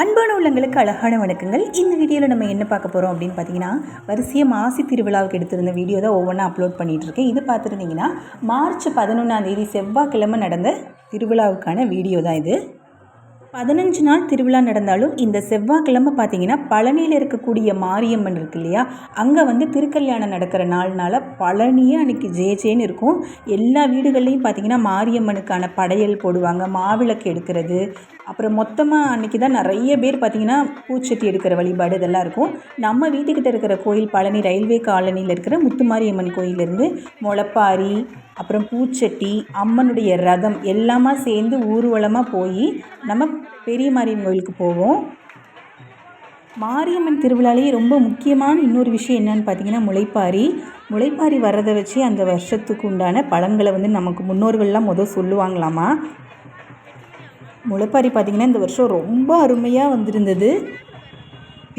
அன்பான உள்ளங்களுக்கு அழகான வணக்கங்கள். இந்த வீடியோவில் நம்ம என்ன பார்க்க போகிறோம் அப்படின்னு பார்த்தீங்கன்னா வரிசையாக மாசி திருவிழாவுக்கு எடுத்திருந்த வீடியோ தான் ஒவ்வொன்றா அப்லோட் பண்ணிகிட்டு இருக்கேன் இது பார்த்துருந்தீங்கன்னா மார்ச் பதினொன்றாம் தேதி செவ்வாய்க்கிழமை நடந்த திருவிழாவுக்கான வீடியோ தான் இது. பதினஞ்சு நாள் திருவிழா நடந்தாலும் இந்த செவ்வாய்க்கிழமை பார்த்தீங்கன்னா பழனியில் இருக்கக்கூடிய மாரியம்மன் இருக்கு இல்லையா? அங்கே வந்து திருக்கல்யாணம் நடக்கிற நாள்னால பழனியே அன்றைக்கி ஜேஜேன்னு இருக்கும். எல்லா வீடுகள்லையும் பார்த்தீங்கன்னா மாரியம்மனுக்கான படையல் போடுவாங்க மாவிளக்கு எடுக்கிறது. அப்புறம் மொத்தமாக அன்றைக்கி தான் நிறைய பேர் பார்த்திங்கன்னா பூச்சட்டி எடுக்கிற வழிபாடு இதெல்லாம் இருக்கும். நம்ம வீட்டுக்கிட்ட இருக்கிற கோயில் பழனி ரயில்வே காலனியில் இருக்கிற முத்துமாரியம்மன் கோயிலிருந்து முளப்பாரி அப்புறம் பூச்சட்டி அம்மனுடைய ரதம் எல்லாமே சேர்ந்து ஊர்வலமாக போய் நம்ம பெரிய மாரியம்மன் கோயிலுக்கு போவோம். மாரியம்மன் திருவிழாலேயே ரொம்ப முக்கியமான இன்னொரு விஷயம் என்னன்னு பார்த்தீங்கன்னா முளைப்பாரி. முளைப்பாரி வர்றதை வச்சு அந்த வருஷத்துக்கு உண்டான பழங்களை வந்து நமக்கு முன்னோர்கள்லாம் முதல் சொல்லுவாங்களாமா. முளைப்பாரி பார்த்திங்கன்னா இந்த வருஷம் ரொம்ப அருமையாக வந்திருந்தது.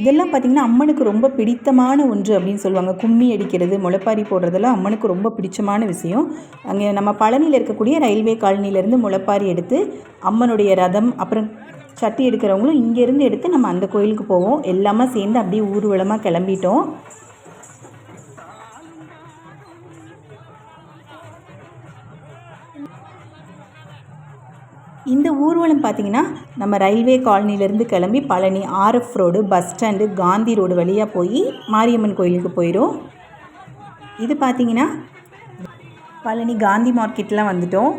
இதெல்லாம் பார்த்திங்கன்னா அம்மனுக்கு ரொம்ப பிடித்தமான ஒன்று அப்படின்னு சொல்லுவாங்க. கும்மி அடிக்கிறது முளைப்பாரி போடுறதெல்லாம் அம்மனுக்கு ரொம்ப பிடிச்சமான விஷயம். அங்கே நம்ம பழனியில் இருக்கக்கூடிய ரயில்வே காலனிலேருந்து முளைப்பாரி எடுத்து அம்மனுடைய ரதம் அப்புறம் சட்டி எடுக்கிறவங்களும் இங்கேருந்து எடுத்து நம்ம அந்த கோயிலுக்கு போவோம். எல்லாமே சேர்ந்து அப்படியே ஊர்வலமாக கிளம்பிட்டோம். இந்த ஊர்வலம் பார்த்திங்கன்னா நம்ம ரயில்வே காலனிலேருந்து கிளம்பி Palani RF road bus stand Gandhi road வழியாக போய் மாரியம்மன் கோயிலுக்கு போயிடும் இது பார்த்திங்கன்னா பழனி காந்தி மார்க்கெட்லாம் வந்துட்டோம்.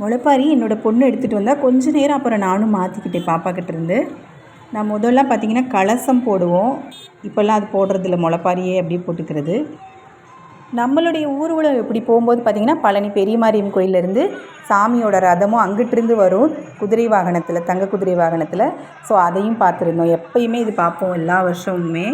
முளைப்பாரி என்னோடய பொண்ணு எடுத்துகிட்டு வந்தால் கொஞ்ச நேரம் அப்புறம் நானும் மாற்றிக்கிட்டேன் பாப்பா இருந்து. நான் முதல்ல பார்த்திங்கன்னா கலசம் போடுவோம். இப்போல்லாம் அது போடுறதில்ல முளைப்பாரியே அப்படியே போட்டுக்கிறது. நம்மளுடைய ஊர்வலம் இப்படி போகும்போது பார்த்திங்கன்னா பழனி பெரியமாரியம்மன் கோயிலேருந்து சாமியோட ரதமும் அங்கிட்டிருந்து வரும். குதிரை வாகனத்தில் தங்க குதிரை வாகனத்தில். ஸோ அதையும் பார்த்துருந்தோம். எப்பயுமே இது பார்ப்போம் எல்லா வருஷமுமே.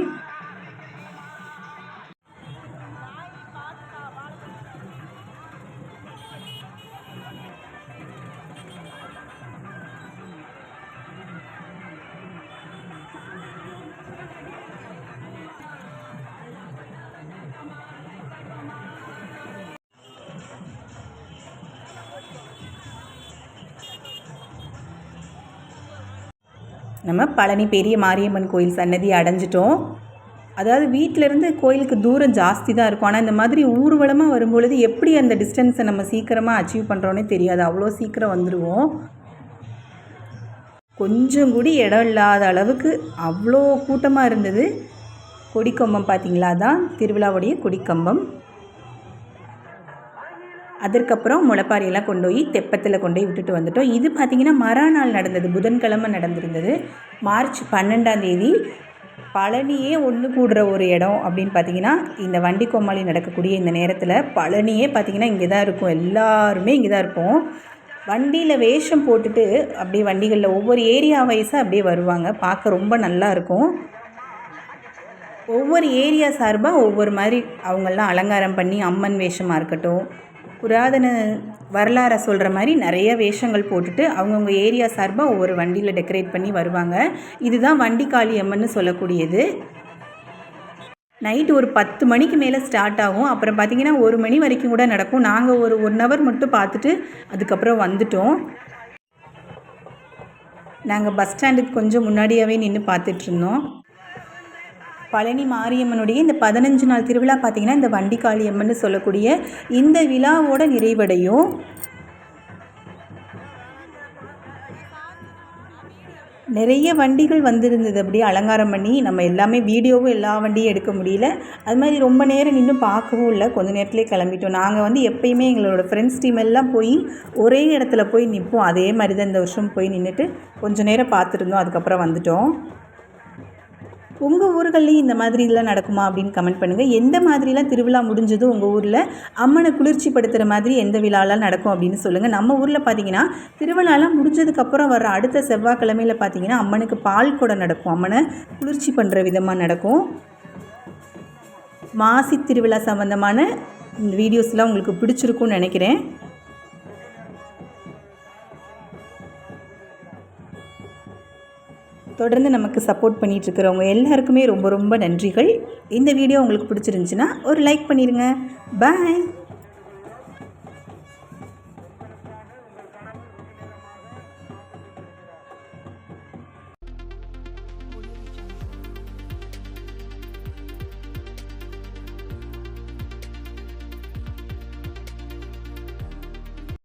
நம்ம பழனி பெரிய மாரியம்மன் கோயில் சன்னதி அடைஞ்சிட்டோம். அதாவது வீட்டிலேருந்து கோயிலுக்கு தூரம் ஜாஸ்தி தான் இருக்கும். ஆனால் இந்த மாதிரி ஊர்வலமாக வரும்பொழுது எப்படி அந்த டிஸ்டன்ஸை நம்ம சீக்கிரமாக அச்சீவ் பண்ணுறோன்னே தெரியாது. அவ்வளோ சீக்கிரம் வந்துடுவோம் கொஞ்சம் கூடி இடம் இல்லாத அளவுக்கு அவ்வளோ கூட்டமாக இருந்தது. கொடிக்கம்பம் பார்த்தீங்களா? தான் திருவிழாவுடைய கொடிக்கம்பம். அதற்கப்புறம் முளைப்பாரியெல்லாம் கொண்டு போய் தெப்பத்தில் கொண்டு போய் விட்டுட்டு வந்துட்டோம். இது பார்த்திங்கன்னா மறுநாள் நடந்தது. புதன்கிழமை நடந்திருந்தது. மார்ச் பன்னெண்டாம் தேதி பழனியே ஒன்று கூடுற ஒரு இடம் அப்படின்னு பார்த்தீங்கன்னா இந்த வண்டி கோமாளி நடக்கக்கூடிய இந்த நேரத்தில் பழனியே பார்த்திங்கன்னா இங்கே தான் இருக்கும். எல்லாருமே இங்கே தான் இருப்போம். வண்டியில் வேஷம் போட்டுட்டு அப்படியே வண்டிகளில் ஒவ்வொரு ஏரியா வைஸாக அப்படியே வருவாங்க. பார்க்க ரொம்ப நல்லா இருக்கும். ஒவ்வொரு ஏரியா சார்பாக ஒவ்வொரு மாதிரி அவங்கெல்லாம் அலங்காரம் பண்ணி அம்மன் வேஷமாக இருக்கட்டும் புராதன வரலாறை சொல்கிற மாதிரி நிறைய வேஷங்கள் போட்டுட்டு அவங்கவுங்க ஏரியா சார்பாக ஒவ்வொரு வண்டியில் டெக்கரேட் பண்ணி வருவாங்க. இதுதான் வண்டி காளியம்மன் சொல்லக்கூடியது. நைட்டு ஒரு பத்து மணிக்கு மேலே ஸ்டார்ட் ஆகும். அப்புறம் பார்த்திங்கன்னா ஒரு மணி வரைக்கும் கூட நடக்கும். நாங்கள் ஒரு ஒன் ஹவர் மட்டும் பார்த்துட்டு அதுக்கப்புறம் வந்துட்டோம். நாங்கள் பஸ் ஸ்டாண்டுக்கு கொஞ்சம் முன்னாடியாகவே நின்று பார்த்துட்ருந்தோம் பழனி மாரியம்மனுடைய இந்த பதினஞ்சு நாள் திருவிழா பார்த்திங்கன்னா இந்த வண்டி காளியம்மன் சொல்லக்கூடிய இந்த விழாவோட நிறைவடையும். நிறைய வண்டிகள் வந்திருந்தது அப்படியே அலங்காரம் பண்ணி. நம்ம எல்லாமே வீடியோவும் எல்லா வண்டியும் எடுக்க முடியல. அது மாதிரி ரொம்ப நேரம் நின்று பார்க்கவும் இல்லை. கொஞ்ச நேரத்துலேயே கிளம்பிட்டோம். நாங்கள் வந்து எப்பயுமே எங்களோட ஃப்ரெண்ட்ஸ் டீம் எல்லாம் போய் ஒரே இடத்துல போய் நிற்போம் அதே மாதிரி தான் இந்த வருஷம் போய் நின்றுட்டு கொஞ்சம் நேரம் பார்த்துருந்தோம் அதுக்கப்புறம் வந்துட்டோம். உங்கள் ஊர்கள்லேயும் இந்த மாதிரிலாம் நடக்குமா அப்படின்னு கமெண்ட் பண்ணுங்கள் எந்த மாதிரிலாம் திருவிழா முடிஞ்சதும் உங்கள் ஊரில் அம்மனை குளிர்ச்சிப்படுத்துகிற மாதிரி எந்த விழாலாம் நடக்கும் அப்படின்னு சொல்லுங்கள் நம்ம ஊரில் பார்த்தீங்கன்னா திருவிழாலாம் முடிஞ்சதுக்கப்புறம் வர அடுத்த செவ்வாய்க்கிழமையில் பார்த்தீங்கன்னா அம்மனுக்கு பால் குடம் நடக்கும். அம்மனை குளிர்ச்சி பண்ணுற விதமாக நடக்கும். மாசி திருவிழா சம்மந்தமான இந்த வீடியோஸ்லாம் உங்களுக்கு பிடிச்சிருக்கும்னு நினைக்கிறேன். தொடர்ந்து நமக்கு சப்போர்ட் பண்ணிகிட்டு இருக்கிறவங்க எல்லாருக்குமே ரொம்ப ரொம்ப நன்றிகள். இந்த வீடியோ உங்களுக்கு பிடிச்சிருந்துச்சுன்னா ஒரு லைக் பண்ணிடுங்க பாய்